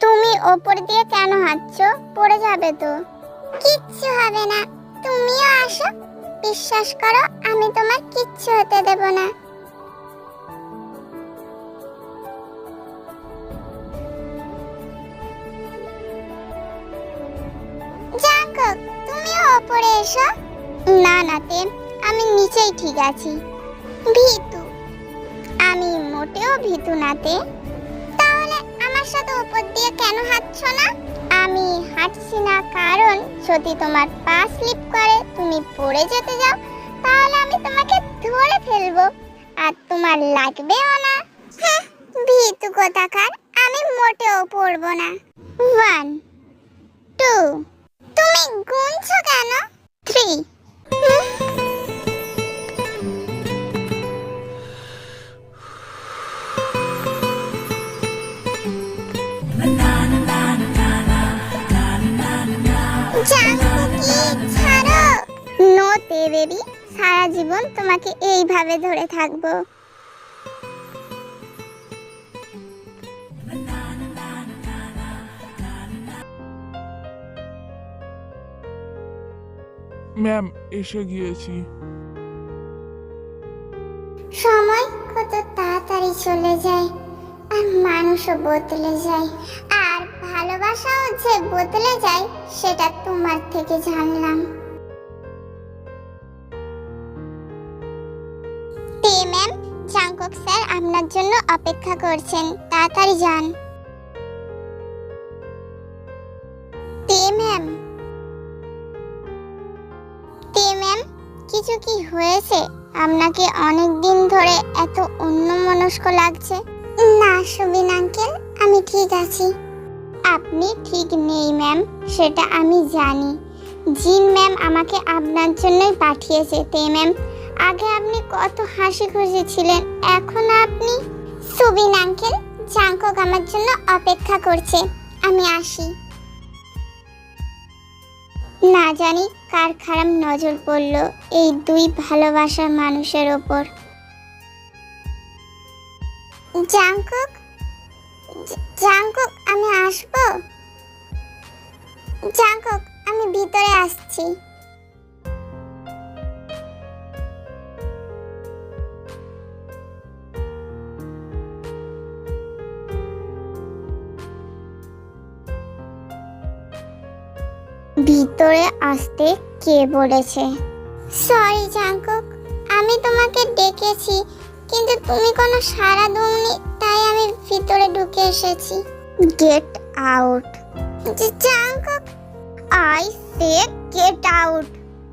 তুমি ওপর দিয়ে কেন হাঁটছো? পড়ে যাবে তো। কিচ্ছু হবে না। তুমিও আসো। বিশ্বাস করো, আমি তোমার কিচ্ছু হতে দেব না। তুমিও ওপরে এসো। না না আমি নিচেই ঠিক আছি। ভীতু। আমি মোটেও ভীতু নাতে সাথে উপর দিয়ে কেন হাঁটছ না? আমি হাঁটছি না কারণ যদি তোমার পা স্লিপ করে, তুমি পড়ে যেতে যাও, তাহলে আমি তোমাকে ধরে ফেলব। আর তোমার লাগবেও না। হ্যাঁ ভীতু কোথাকার? আমি মোটেও পড়ব না। ওয়ান টু তুমি গুনছো কেন? থ্রি নো তে বেবি সারা জীবন তোমাকে এইভাবে ধরে থাকব। ম্যাম এসে গিয়েছি। সময় কত তাড়াতাড়ি চলে যায় আর মানুষও বদলে যায়। ভালোবাসাও যে বদলে যায়, সেটা তোমার থেকে জানলাম। ম্যাম, জাংকক স্যার আপনার জন্য অপেক্ষা করছেন, তাড়াতাড়ি যান। তে ম্যাম। তে ম্যাম, কিছু কি হয়েছে? আপনাকে অনেক দিন ধরে এত অন্যমনস্ক লাগছে। না, সুবিন আঙ্কেল, আমি ঠিক আছি। আপনি ঠিক নেই, ম্যাম, সেটা আমি জানি। জিন ম্যাম আমাকে আপনার জন্যই পাঠিয়েছে, তে ম্যাম। আগে আপনি কত হাসি খুশি ছিলেন, এখন আপনি সুবিন আঙ্কেল জাঙ্কক আমার জন্য অপেক্ষা করছে। আমি আসি। না জানি কার খারাপ নজর পড়ল এই দুই ভালোবাসার মানুষের ওপর। জাংকুক জ- জাংকুক, আমি আসব? জাংকুক, আমি ভিতরে আসছি। ভিতরে আসতে কে বলেছে? সরি জাঙ্কুক আমি তোমাকে ডেকেছি, কিন্তু তুমি কোনো সাড়া দাওনি তাই আমি ভিতরে ঢুকে এসেছি। Get out Jungkook I say get out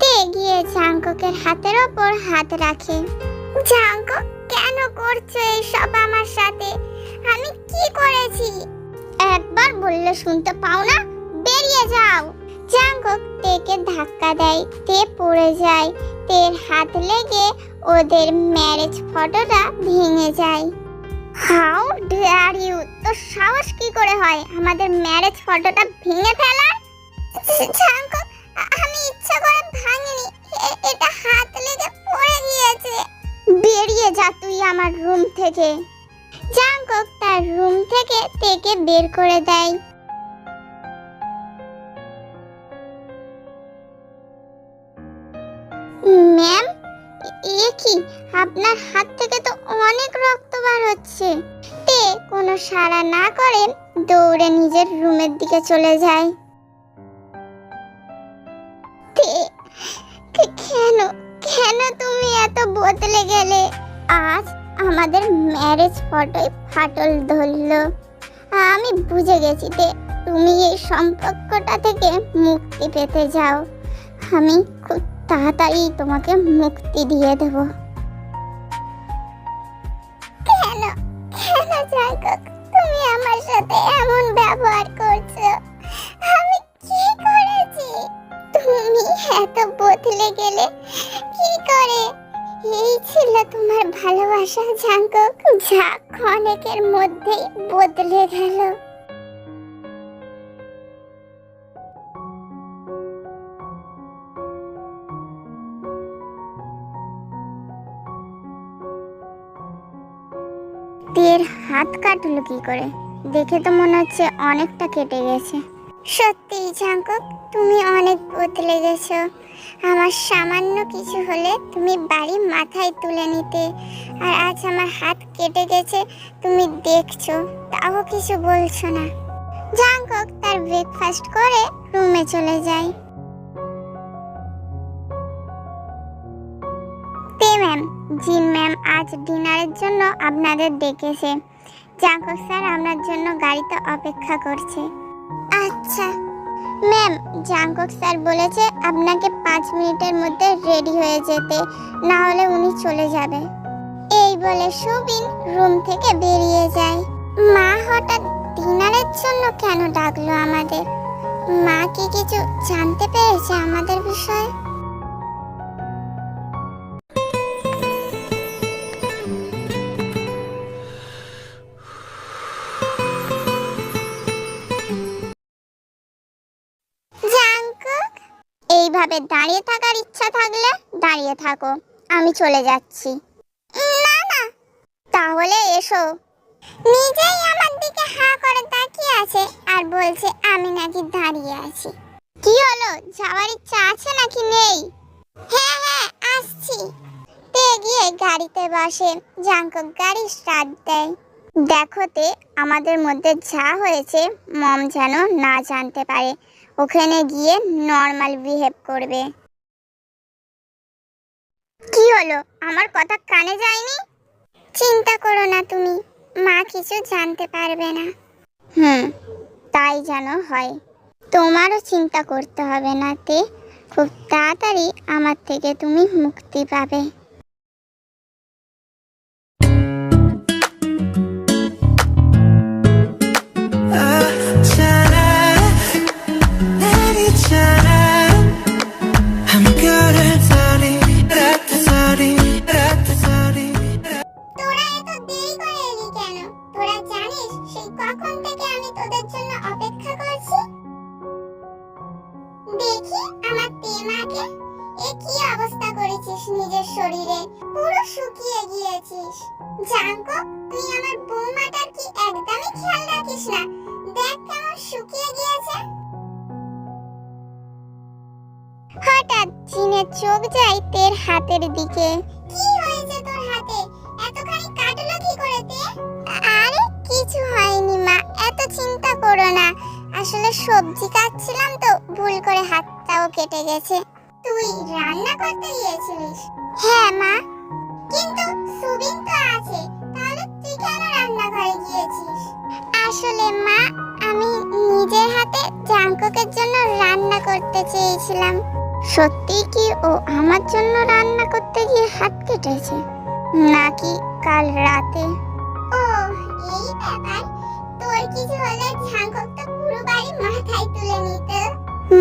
তে গিয়ে জাঙ্কুকের হাতের ওপর হাত রাখে। জাঙ্কুক কেন করছ এইসব আমার সাথে? আমি কি করেছি? একবার বললে শুনতে পাও না বেরিয়ে যাও। জাঙ্কক তেকে ধাক্কা দেয় তে পড়ে যায়। তের হাত লেগে ওদের ম্যারেজ ফটোটা ভেঙে যায়। How dare you? তো সাহস কি করে হয়? আমাদের ম্যারেজ ফটোটা ভেঙে ফেলার? আমি ইচ্ছা করে ভাঙিনি। এটা হাত লেগে পড়ে গিয়েছে। বেরিয়ে যা তুই আমার রুম থেকে। জাঙ্কক তার রুম থেকে তেকে বের করে দেয়। ম্যাম, এ কি? আপনার হাত থেকে তো অনেক রক্ত বার হচ্ছে। তে কোনো সাড়া না করে দৌড়ে নিজের রুমের দিকে চলে যায়। কেন কেন তুমি এত বদলে গেলে? আজ আমাদের ম্যারেজ ফটোয় ফাটল ধরলো। আমি বুঝে গেছি তে, তুমি এই সম্পর্কটা থেকে মুক্তি পেতে যাও আমি খুব তাড়াতাড়ি তোমাকে মুক্তি দিয়ে দেব। সাথে এমন ব্যবহার করছ? আমি কি করেছি? তুমি এত বদলে গেলে কি করে? এই ছিল তোমার ভালোবাসা জাগক যা ক্ষণেকের মধ্যেই বদলে গেল। তের হাত কাটলো কি করে? দেখে তো মনে হচ্ছে অনেকটা কেটে গেছে। সত্যি জাঙ্কুক তুমি অনেক বদলে গেছো। আমার সামান্য কিছু হলে তুমি বাড়ি মাথায় তুলে নিতে। আর আজ আমার হাত কেটে গেছে, তুমি দেখছ, তাও কিছু বলছো না। জাঙ্কুক তার ব্রেকফাস্ট করে রুমে চলে যায় তে ম্যাম জিন ম্যাম, আজ ডিনারের জন্য আপনাদের ডেকেছে। জাঙ্কুক স্যার আপনার জন্য গাড়িতে অপেক্ষা করছে। আচ্ছা ম্যাম, জাঙ্কুক স্যার বলেছে আপনাকে পাঁচ মিনিটের মধ্যে রেডি হয়ে যেতে, না হলে উনি চলে যাবে। এই বলে সুবিন রুম থেকে বেরিয়ে যায়। মা হঠাৎ ডিনারের জন্য কেন ডাকলো আমাদের? মা কি কিছু জানতে পেরেছে আমাদের বিষয়ে? দাঁড়িয়ে থাকার ইচ্ছা থাকলে দাঁড়িয়ে থাকো, আমি চলে যাচ্ছি। না না, তাহলে এসো। নিজেই আমার দিকে হা করে তাকিয়ে আছে আর বলছে, আমি নাকি দাঁড়িয়ে আছি। কি হলো? যাওয়ার ইচ্ছা আছে নাকি নেই? হ্যাঁ হ্যাঁ আসছি। তে গিয়ে গাড়িতে বসে জাঙ্কুক গাড়ি স্টার্ট দেয়। দেখোতে আমাদের মধ্যে যা হয়েছে, মম যেন না জানতে পারে। ওখানে গিয়ে নর্মাল বিহেভ করবে। কি হলো? আমার কথা কানে যায়নি? চিন্তা করো না তুমি, মা কিছু জানতে পারবে না। হুম, তাই যেন হয়। তোমারও চিন্তা করতে হবে না তে, খুব তাড়াতাড়ি আমার থেকে তুমি মুক্তি পাবে। গিয়েছিস জাঙ্কো তুই আমার বৌমাটার কি একদমই খেয়াল রাখিস না? দেখ কেমন শুকিয়ে গিয়েছে। হঠাৎ চিনের চোখ যায় তের হাতের দিকে। কি হয়েছে তোর হাতে? এতখানি কাটলো কি করে তে? আরে কিছু হয়নি মা এত চিন্তা করো না। আসলে সবজি কাটছিলাম তো ভুল করে হাতটাও কেটে গেছে। তুই রান্না করতে গিয়েছিলিস? হ্যাঁ মা। কিন্তু সুবিন তো আছে তাহলে তুই কেন রান্নাঘরে গিয়েছিস? আসলে মা আমি নিজের হাতে জাঙ্কুকের জন্য রান্না করতে চেয়েছিলাম। সত্যি কি ও আমার জন্য রান্না করতে গিয়ে হাত কেটেছে? নাকি কাল রাতে? ও এই ব্যাপার। তোর কিছু হলে ঝাঙ্ককটা পুরো বাড়ি মাথায় তুলে নিত।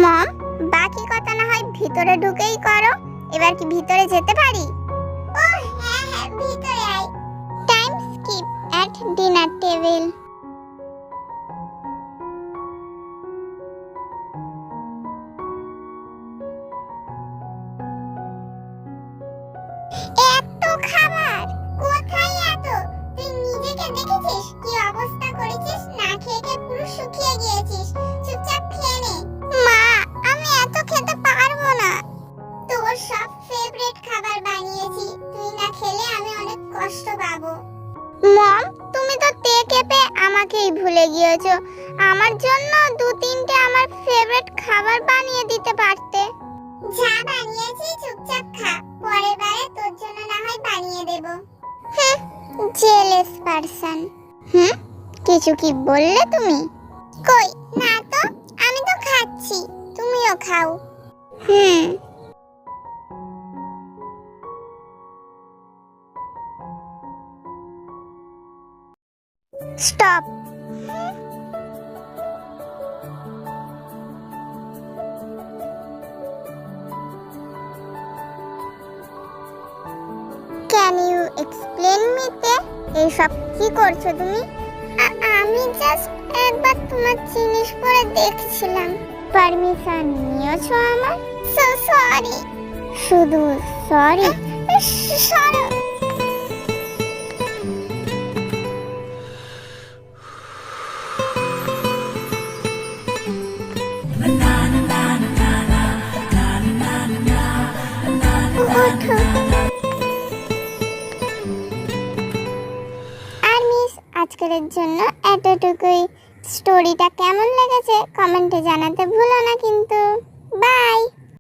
মম বাকি কথা না হয় ভিতরে ঢুকেই করো। এবার কি ভিতরে যেতে পারি? খাবার বানিয়ে দিতে পারতে। যা বানিয়েছি চুপচাপ খা। পরের বারে তোর জন্য না হয় বানিয়ে দেব। হ্যাঁ জেলেস পারসন হুম? কিছু কি বললে তুমি? কই? না তো, আমি তো খাচ্ছি। তুমিও খাও। হুম। স্টপ। এইসব কি করছ তুমি? আমি জাস্ট একবার তোমার জিনিস পরে দেখছিলাম। পারমিশন নিয়েছো আমার? সো সরি শুধু সরি সরি জন্য এতটুকুই। স্টোরিটা কেমন লেগেছে কমেন্টে জানাতে ভুলো না কিন্তু। বাই